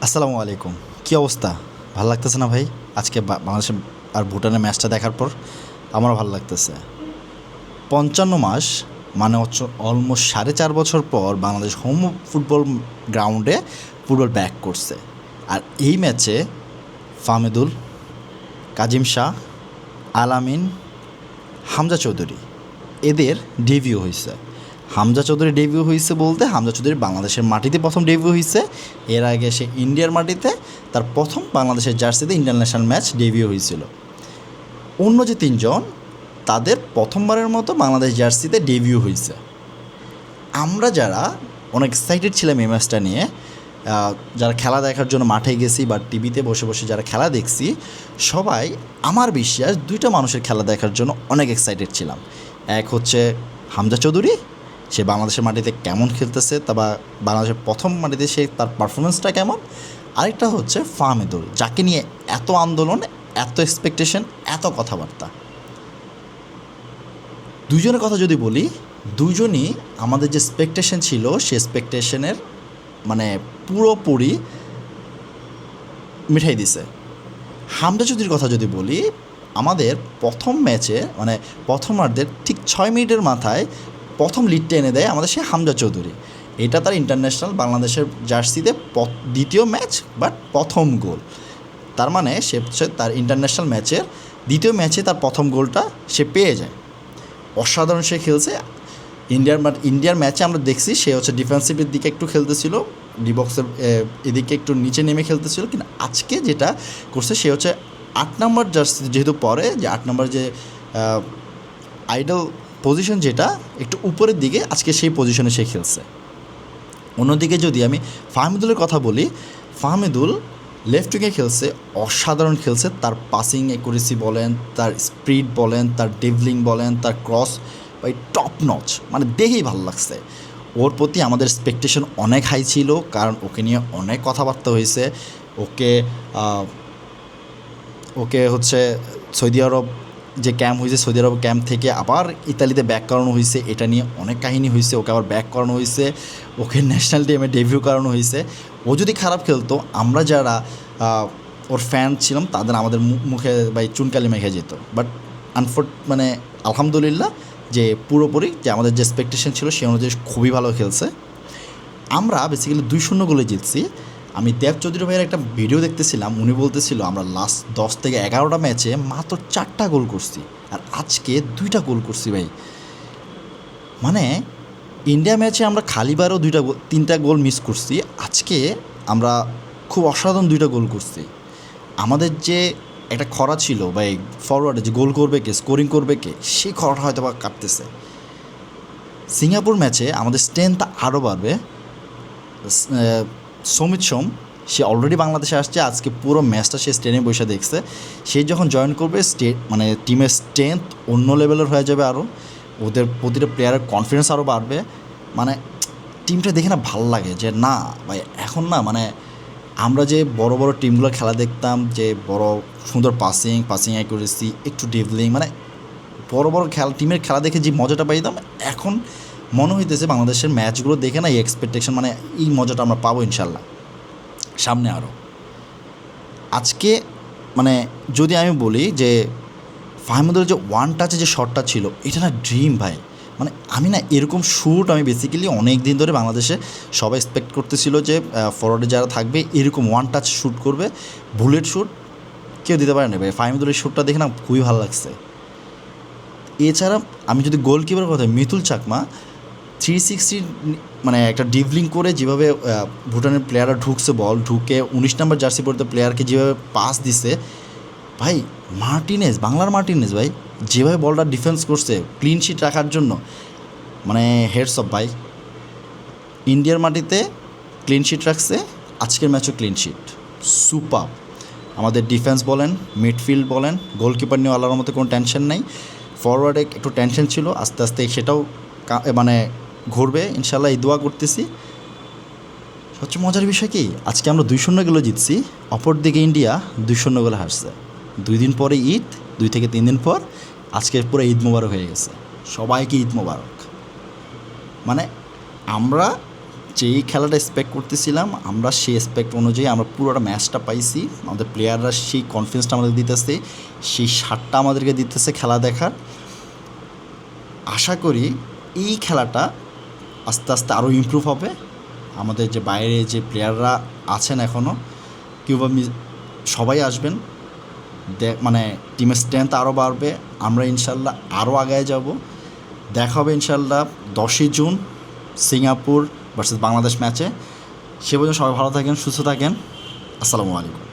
আসসালামু আলাইকুম। কী অবস্থা? ভালো লাগতেছে না ভাই? আজকে বা- বাংলাদেশের আর ভুটানের ম্যাচটা দেখার পর আমারও ভালো লাগতেছে। পঞ্চান্ন মাস মানে হচ্ছে অলমোস্ট সাড়ে চার বছর পর বাংলাদেশ হোম ফুটবল গ্রাউন্ডে ফুটবল ব্যাক করছে। আর এই ম্যাচে ফামেদুল কাজিম শাহ আলামিন হামজা চৌধুরী, এদের ডেবিউ হয়েছে হামজা চৌধুরী ডেবিউ হয়েছে বলতে হামজা চৌধুরী বাংলাদেশের মাটিতে প্রথম ডেবিউ হয়েছে এর আগে সে ইন্ডিয়ার মাটিতে তার প্রথম বাংলাদেশের জার্সিতে ইন্টারন্যাশনাল ম্যাচ ডেবিউ হয়েছিল অন্য যে তিনজন, তাদের প্রথমবারের মতো বাংলাদেশ জার্সিতে ডেবিউ হয়েছে আমরা যারা, অনেক এক্সাইটেড ছিলাম এই ম্যাচটা নিয়ে যারা খেলা দেখার জন্য মাঠে গেছি বা টিভিতে বসে বসে যারা খেলা দেখছি, সবাই আমার বিশ্বাস দুইটা মানুষের খেলা দেখার জন্য অনেক এক্সাইটেড ছিলাম। এক হচ্ছে হামজা চৌধুরী সে বাংলাদেশের মাটিতে কেমন খেলতেছে, তা বা বাংলাদেশের প্রথম মাটিতে সে তার পারফরমেন্সটা কেমন? আরেকটা হচ্ছে ফাহমেদুল যাকে নিয়ে এত আন্দোলন, এত এক্সপেকটেশন এত কথাবার্তা। দুজনের কথা যদি বলি, দুজনই আমাদের যে এক্সপেকটেশন ছিল, সে এক্সপেকটেশনের মানে পুরোপুরি মিঠাই দিছে। হামদা চৌধুরীর কথা যদি বলি, আমাদের প্রথম ম্যাচে মানে প্রথমার্ধের ঠিক ছয় মিনিটের মাথায় প্রথম লিডটা এনে দেয় আমাদের সে হামজা চৌধুরী। এটা তার ইন্টারন্যাশনাল বাংলাদেশের জার্সিতে দ্বিতীয় ম্যাচ বাট প্রথম গোল তার মানে সে তার ইন্টারন্যাশনাল ম্যাচের দ্বিতীয় ম্যাচে তার প্রথম গোলটা সে পেয়ে যায়। অসাধারণ সে খেলছে। ইন্ডিয়ার ইন্ডিয়ার ম্যাচে আমরা দেখছি সে হচ্ছে ডিফেন্সিভের দিকে একটু খেলতেছিল ডিবক্সের এদিকে একটু নিচে নেমে খেলতেছিল, কিন্তু আজকে যেটা করছে সে হচ্ছে আট নম্বর জার্সি, যেহেতু পরে যে আট নম্বর যে আইডল পজিশন যেটা একটু উপরের দিকে, আজকে সেই পজিশনে সে খেলছে। অন্যদিকে যদি আমি ফাহমিদুলের কথা বলি, ফাহমিদুল লেফট উইংয়ে খেলছে, অসাধারণ খেলছে, তার পাসিং একুরেসি বলেন, তার স্পিড বলেন, তার ডেভলিং বলেন, তার ক্রস বাই টপ নচ মানে দেখেই ভালো লাগছে। ওর প্রতি আমাদের এক্সপেকটেশন অনেক হাই ছিল, কারণ ওকে নিয়ে অনেক কথাবার্তা হয়েছে। ওকে ওকে হচ্ছে সৌদি আরব যে ক্যাম্প হয়েছে, সৌদি আরব ক্যাম্প থেকে আবার ইতালিতে ব্যাক করানো হয়েছে। এটা নিয়ে অনেক কাহিনী হয়েছে, ওকে আবার ব্যাক করানো হয়েছে, ওকে ন্যাশনাল টিমে ডেবিউ করানো হয়েছে। ও যদি খারাপ খেলতো, আমরা যারা ওর ফ্যান ছিলাম, তাদের আমাদের মুখে বা চুনকালি মেখে যেত। বাট আনফোর্ট মানে আলহামদুলিল্লাহ যে পুরোপুরি যে আমাদের যে এক্সপেকটেশন ছিল, সে অনুযায়ী খুবই ভালো খেলছে। আমরা বেসিক্যালি দুই শূন্য গোলে জিতছি। আমি দেব চৌধুরী ভাইয়ের একটা ভিডিও দেখতেছিলাম, উনি বলতেছিল, আমরা লাস্ট দশ থেকে এগারোটা ম্যাচে মাত্র চারটা গোল করছি আর আজকে দুইটা গোল করছি ভাই। মানে ইন্ডিয়া ম্যাচে আমরা খালিবারও দুইটা তিনটা গোল মিস করছি, আজকে আমরা খুব অসাধারণ দুইটা গোল করছি। আমাদের যে একটা খরা ছিল বা এই ফরওয়ার্ডে যে গোল করবে কে স্কোরিং করবে কে, সেই খরাটা হয়তো বা কাটতেছে সিঙ্গাপুর ম্যাচে আমাদের স্ট্রেংথ আরও বাড়বে। সমিত সোম, সে অলরেডি বাংলাদেশে আসছে, আজকে পুরো ম্যাচটা সে স্টেনে বসে দেখছে। সে যখন জয়েন করবে স্টেট মানে টিমের স্ট্রেংথ অন্য লেভেলের হয়ে যাবে আরও ওদের প্রতিটা প্লেয়ারের কনফিডেন্স আরও বাড়বে। মানে টিমটা দেখে না ভালো লাগে যে, না, ভাই, এখন না মানে আমরা যে বড় বড় টিমগুলো খেলা দেখতাম, যে বড় সুন্দর পাসিং পাসিং অ্যাকুরেসি একটু ডেভলিং মানে বড় বড় খেলা টিমের খেলা দেখে যে মজাটা পাইতাম, এখন মনে হইতেছে বাংলাদেশের ম্যাচগুলো দেখে না এই এক্সপেকটেশন মানে এই মজাটা আমরা পাবো ইনশাল্লাহ। সামনে আরও আজকে মানে যদি আমি বলি যে ফাহমুদুল যে ওয়ান টাচে যে শটটা ছিল, এটা না ড্রিম ভাই। মানে আমি না এরকম শ্যুট আমি বেসিক্যালি অনেক দিন ধরে বাংলাদেশে সবাই এক্সপেক্ট করতেছিল যে ফরওয়ার্ডে যারা থাকবে, এরকম ওয়ান টাচ শ্যুট করবে বুলেট শ্যুট কেউ দিতে পারে না ভাই। ফাহমুদুলের শ্যুটটা দেখে না খুবই ভালো লাগছে। এছাড়া আমি যদি গোলকিপারের কথা, মিতুল চাকমা থ্রি সিক্সটি মানে একটা ডিভলিং করে যেভাবে ভুটানের প্লেয়াররা ঢুকছে বল ঢুকে উনিশ নম্বর জার্সি পড়তে প্লেয়ারকে যেভাবে পাস দিছে, ভাই, মার্টিনেজ, বাংলার মার্টিনেজ ভাই, যেভাবে বলটা ডিফেন্স করছে ক্লিন শিট রাখার জন্য মানে হেডস অফ ভাই, ইন্ডিয়ার মাটিতে ক্লিন শিট রাখছে, আজকের ম্যাচও ক্লিন শিট সুপার আমাদের ডিফেন্স বলেন মিডফিল্ড বলেন গোলকিপার নিয়ে আল্লাহর মতো কোনো টেনশন নেই ফরওয়ার্ডে একটু টেনশন ছিল, আস্তে আস্তে সেটাও মানে ঘুরবে, ইনশাল্লাহ এই দোয়া করতেছি। সবচেয়ে মজার বিষয় কি? আজকে আমরা দুই শূন্য গোলে জিতছি, অপরদিকে ইন্ডিয়া দুই শূন্য গোলে হারছে। দুই দিন পরে ঈদ, দুই থেকে তিন দিন পর আজকে পুরো ঈদ মোবারক হয়ে গেছে। সবাইকে ঈদ মোবারক। মানে আমরা যেই খেলাটা এক্সপেক্ট করতেছিলাম, আমরা সেই এক্সপেক্ট অনুযায়ী আমরা পুরোটা ম্যাচটা পাইছি। আমাদের প্লেয়াররা সেই কনফিডেন্সটা আমাদের দিতেছে, সেই সারটা আমাদেরকে দিতেছে খেলা দেখার। আশা করি এই খেলাটা আস্তে আস্তে আরও ইমপ্রুভ হবে। আমাদের যে বাইরে যে প্লেয়াররা আছেন এখনও কিউবা সবাই আসবেন। মানে টিমের স্ট্রেংথ আরও বাড়বে। আমরা ইনশাল্লাহ আরও আগায় যাব। দেখা হবে ইনশাল্লাহ দশই জুন, সিঙ্গাপুর ভার্সেস বাংলাদেশ ম্যাচে সে পর্যন্ত সবাই ভালো থাকেন, সুস্থ থাকেন। আসসালামু আলাইকুম।